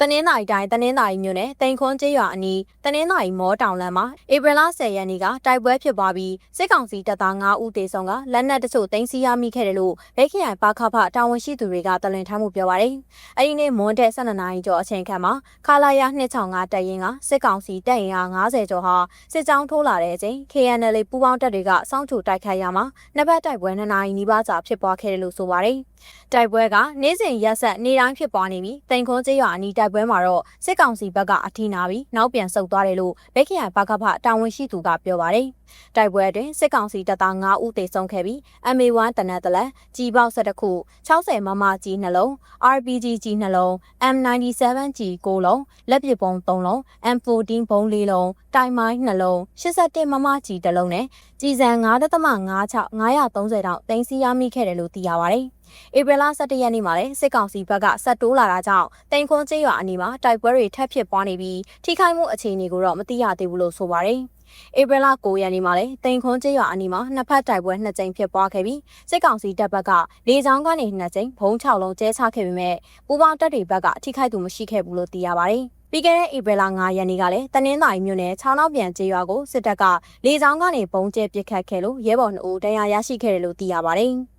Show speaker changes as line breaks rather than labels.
တနင်္သာရီတိုင်းတနင်္သာရီမြို့နယ်တိန်ခွန်းကျေးရွာအနီးတနင်္သာရီမောတောင်လမ်းမှာဧပြီလ10ရက်နေ့ကတိုက်ပွဲဖြစ်ပွားပြီးစစ်ကောင်စီတပ်သား9ဦးသေဆုံးကလက်နက်တချို့တင်စီရမိခဲ့တယ်လို့ဗိတ်ခရိုင်ပါခဖတာဝန်ရှိသူတွေကတလင်ထမ်းမှုပြောပါရယ်။အဲဒီနေ့မွန်းတဲ့12နာရီကျော်အချိန်ခန့်မှာခလာရ265တပ်ရင်းကစစ်ကောင်စီတပ်ရင်အား90ကျော်ဟာစစ်ကြောင်းထိုးလာတဲ့အချိန် KNL ပူးပေါင်းတပ်တွေကစောင့်ကြိုတိုက်ခိုက်ရမှာနှစ်ဘက်တိုက်ပွဲ2နာရီနီးပါးကြာဖြစ်ပွားခဲ့တယ်လို့ဆိုပါရယ်။တိုက်ပွဲကနေ့စဉ်ရက်ဆက်နေ့တိုင်းဖြစ်ပွားနေပြီးတိန်ခွန်းကျေးရွာအနီးတိုက်ပွဲမှာတော့စစ်ကောင်စီဘက်ကအထီးနာပြီးနောက်ပြန်ဆုတ်သွားတယ်လို့ဗိတ်ခရိုင်ပါကဖတာဝန်ရှိသူကပြောပါတယ်။တိုက်ပွဲအတွင်းစစ်ကောင်စီတပ်သား9ဦးသေဆုံးခဲ့ပြီး MA1 တနက်တလက်ကြီးပေါက်12ခု60မမကြီးနှလုံး RPG ကြီးနှလုံး M97 ကြီး9လုံးလက်ပစ်ပုံ3လုံး M14 ဘုံ4လုံးတိုင်မိုင်း2လုံး81မမကြီး1လုံးနဲ့ကြီးစံ9.56 930တောင်တင်စီရမိခဲ့တယ်လို့သိရပါတယ်။ ဧပြီလ17ရက်နေ့မှာလည်းစစ်ကောင်စီဘက်ကဆက်တိုးလာတာကြောင့်တိန်ခွန်းကျေးရွာအနီးမှာတိုက်ပွဲတွေထပ်ဖြစ်ပွားနေပြီးထိခိုက်မှုအခြေအနေကိုတော့မသိရသေးဘူးလို့ဆိုပါတယ်။ဧပြီလ9ရက်နေ့မှာလည်းတိန်ခွန်းကျေးရွာအနီးမှာနှစ်ဖက်တိုက်ပွဲနှစ်ကြိမ်ဖြစ်ပွားခဲ့ပြီးစစ်ကောင်စီတပ်ဘက်ကလေကြောင်းကနေနှစ်ကြိမ်ဘုံ6လုံးကျဲချခဲ့ပေမဲ့ပူပေါင်းတပ်တွေဘက်ကထိခိုက်သူမရှိခဲ့ဘူးလို့သိရပါတယ်။ပြီးခဲ့တဲ့ဧပြီလ9ရက်နေ့ကလည်းတနင်္သာရီမြို့နယ်6နောက်ပြန်ကျေးရွာကိုစစ်တပ်ကလေကြောင်းကနေပုံကျဲပစ်ခတ်ခဲ့လို့ရဲဘော်2ဦးတရားရရှိခဲ့တယ်လို့သိရပါတယ်။